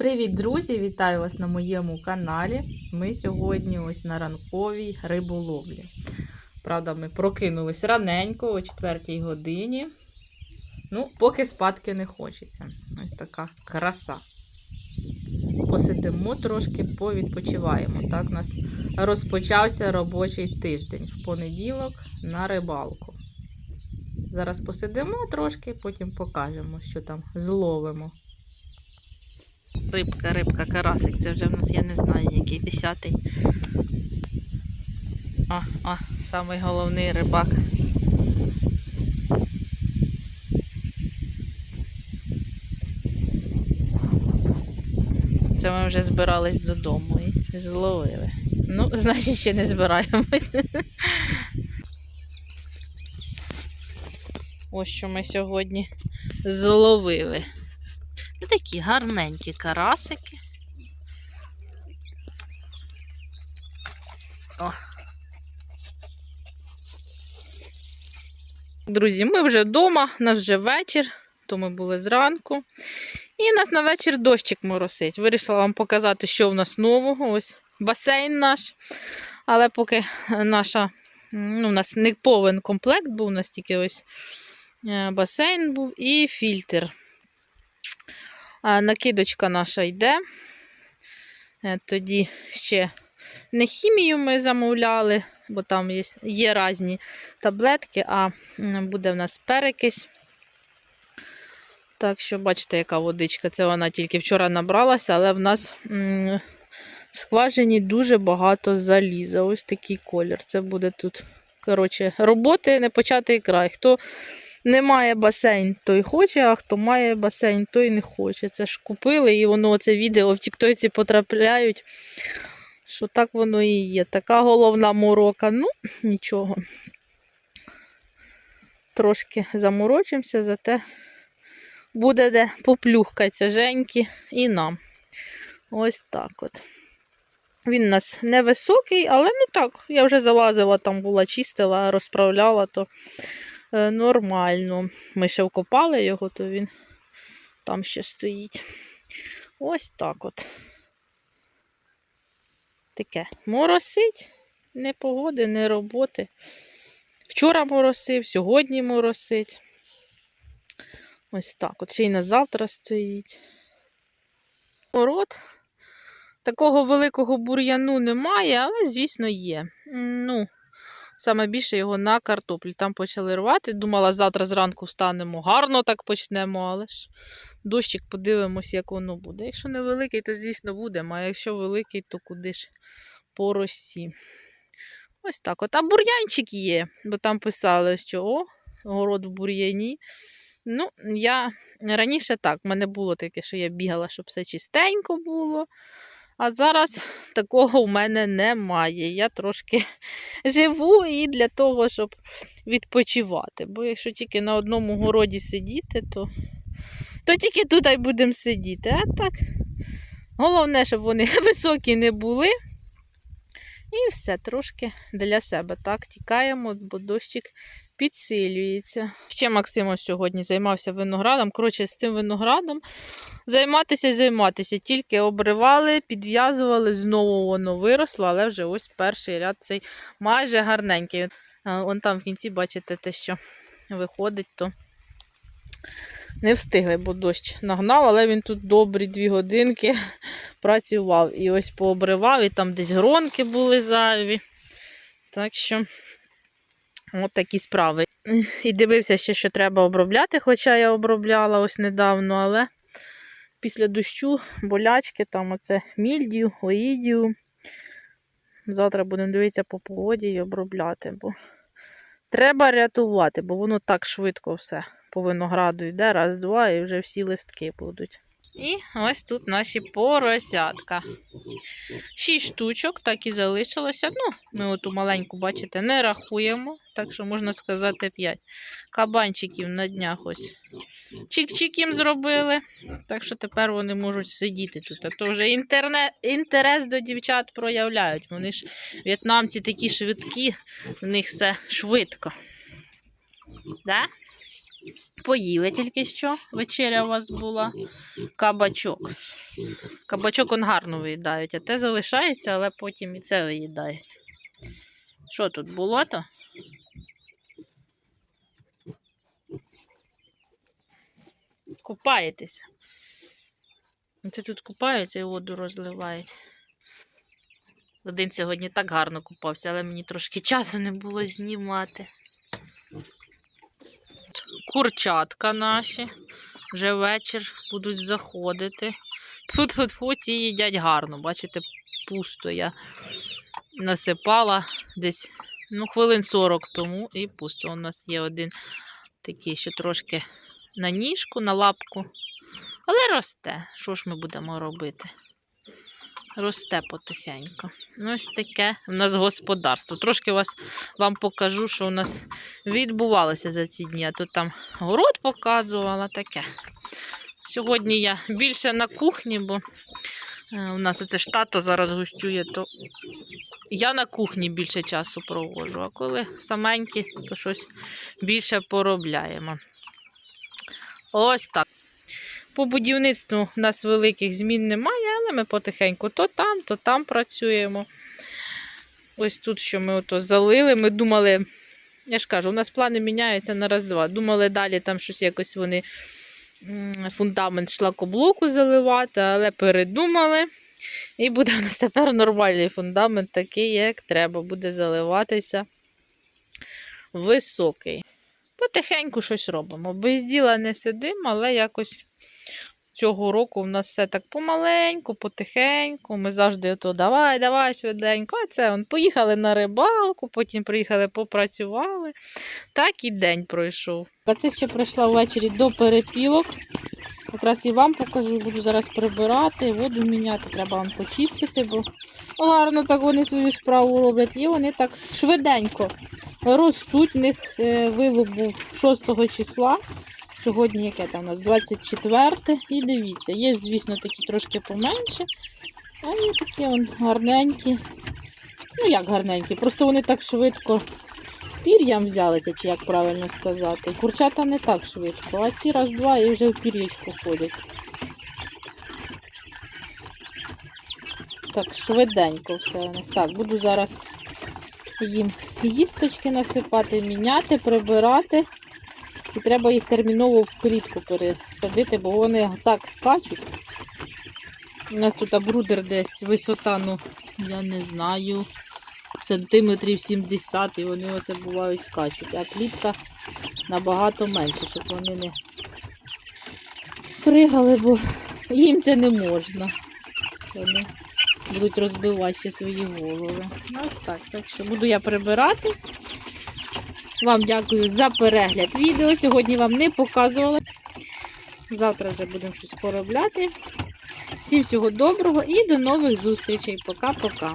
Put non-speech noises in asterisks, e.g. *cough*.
Привіт, друзі! Вітаю вас на моєму каналі. Ми сьогодні ось на ранковій риболовлі. Правда, ми прокинулись раненько о 4 годині. Ну, поки спадки не хочеться. Ось така краса. Посидимо трошки, повідпочиваємо. Так, у нас розпочався робочий тиждень в понеділок на рибалку. Зараз посидимо трошки, потім покажемо, що там зловимо. Рибка, рибка, карасик. Це вже в нас, я не знаю, який десятий. О, о, самий головний рибак. Це ми вже збирались додому і зловили. Ну, значить, ще не збираємось. Ось що ми сьогодні зловили. Такі гарненькі карасики. О. Друзі, ми вже вдома, у нас вже вечір, то ми були зранку. І у нас на вечір дощик моросить. Вирішила вам показати, що в нас нового. Ось басейн наш. Але поки наша, ну, у нас не повен комплект був, у нас тільки ось е, басейн був і фільтр. Накидочка наша йде. Е, Тоді ще не хімію ми замовляли, бо там є, є різні таблетки, а буде в нас перекись. Так що, бачите, яка водичка. Це вона тільки вчора набралася, але в нас в скважині дуже багато заліза. Ось такий колір. Це буде тут. Коротше, роботи не початий край. Хто не має басейн, той хоче, а хто має басейн, той не хоче. Це ж купили, і воно це відео в Тіктоці потрапляють. Що так воно і є. Така головна морока. Ну, нічого. Трошки заморочимося, зате буде де поплюхкатися Женьки і нам. Ось так от. Він у нас невисокий, але ну так, я вже залазила, там була чистила, розправляла, то нормально. Ми ще вкопали його, то він там ще стоїть. Ось так от. Таке. Моросить, не погоди, не роботи. Вчора моросив, сьогодні моросить. Ось так. От ще й на завтра стоїть. Город. Такого великого бур'яну немає, але, звісно, є. Ну, саме більше його на картоплі. Там почали рвати. Думала, завтра зранку встанемо, гарно так почнемо, але ж дощик подивимось, як воно буде. Якщо невеликий, то, звісно, будемо, а якщо великий, то куди ж по росі. Ось так. От. А бур'янчик є, бо там писали, що о, город в бур'яні. Ну, я раніше так, в мене було таке, що я бігала, щоб все чистенько було. А зараз *laughs* такого в мене немає. Я трошки *laughs* живу і для того, щоб відпочивати. Бо якщо тільки на одному городі сидіти, то, то тільки тут й будемо сидіти. А так, головне, щоб вони *laughs* високі не були. І все, трошки для себе. Так, тікаємо, бо дощик підсилюється. Ще Максим сьогодні займався виноградом. Коротше, з цим виноградом займатися і займатися. Тільки обривали, підв'язували, знову воно виросло, але вже ось перший ряд цей майже гарненький. Вон там в кінці, бачите, те, що виходить, то не встигли, бо дощ нагнав, але він тут добрі дві годинки *laughs* працював. І ось пообривав, і там десь гронки були зайві. Так що, от такі справи. І дивився ще, що треба обробляти, хоча я обробляла ось недавно, але після дощу болячки, там оце мільдію, оїдію. Завтра будемо дивитися по погоді і обробляти, бо треба рятувати, бо воно так швидко все по винограду йде, раз, два, і вже всі листки будуть. І ось тут наші поросятка. Шість штучок, так і залишилося. Ну, ми оту маленьку, бачите, не рахуємо, так що можна сказати 5. Кабанчиків на днях ось. Чик-чик їм зробили. Так що тепер вони можуть сидіти тут. А то вже інтерне... інтерес до дівчат проявляють. Вони ж в'єтнамці такі швидкі, в них все швидко. Да? Поїли тільки що. Вечеря у вас була. Кабачок. Кабачок он гарно виїдають, а те залишається, але потім і це виїдають. Що тут, болото? Купаєтеся. Це тут купаються і воду розливають. Один сьогодні так гарно купався, але мені трошки *laughs* часу не було знімати. Курчатка наші. Вже вечір будуть заходити. Тут тьфу ці їдять гарно. Бачите, пусто я насипала десь ну, хвилин 40 тому і пусто. У нас є один такий, що трошки на ніжку, на лапку. Але росте. Що ж ми будемо робити? Росте потихеньку. Ну, ось таке у нас господарство. Трошки вас вам покажу, що у нас відбувалося за ці дні. А тут там город показувала таке. Сьогодні я більше на кухні, бо е, у нас оце ж зараз гостює, то я на кухні більше часу проводжу, а коли саменькі, то щось більше поробляємо. Ось так. По будівництву у нас великих змін немає, але ми потихеньку то там, то там працюємо. Ось тут, що ми ото залили. Ми думали, я ж кажу, у нас плани міняються на раз-два. Думали далі там щось якось вони фундамент шлакоблоку заливати, але передумали. І буде у нас тепер нормальний фундамент, такий, як треба, буде заливатися високий. Потихеньку щось робимо. Без діла не сидимо, але якось цього року в нас все так помаленьку, потихеньку. Ми завжди ото давай, давай швиденько. А це он, поїхали на рибалку, потім приїхали, попрацювали. Так і день пройшов. А це ще прийшла ввечері до перепілок. Якраз і вам покажу, буду зараз прибирати, воду міняти, треба вам почистити, бо гарно так вони свою справу роблять. І вони так швиденько ростуть. У них е, вилуп був 6 числа. Сьогодні яке там у нас 24 і дивіться, є, звісно, такі трошки поменше, а є такі он гарненькі. Ну, як гарненькі, просто вони так швидко пір'ям взялися, чи як правильно сказати. Курчата не так швидко, а ці раз-два і вже в пір'ячку ходять. Так, швиденько все. Так, буду зараз їм їсточки насипати, міняти, прибирати. І треба їх терміново в клітку пересадити, бо вони так скачуть. У нас тут брудер десь висота, ну, я не знаю, сантиметрів 70, і вони оце бувають скачуть. А клітка набагато менше, щоб вони не пригали, бо їм це не можна. Вони будуть розбивати ще свої голови. Ось так. Так що буду я прибирати. Вам дякую за перегляд відео. Сьогодні вам не показувала. Завтра вже будемо щось поробляти. Всім всього доброго і до нових зустрічей. Пока-пока.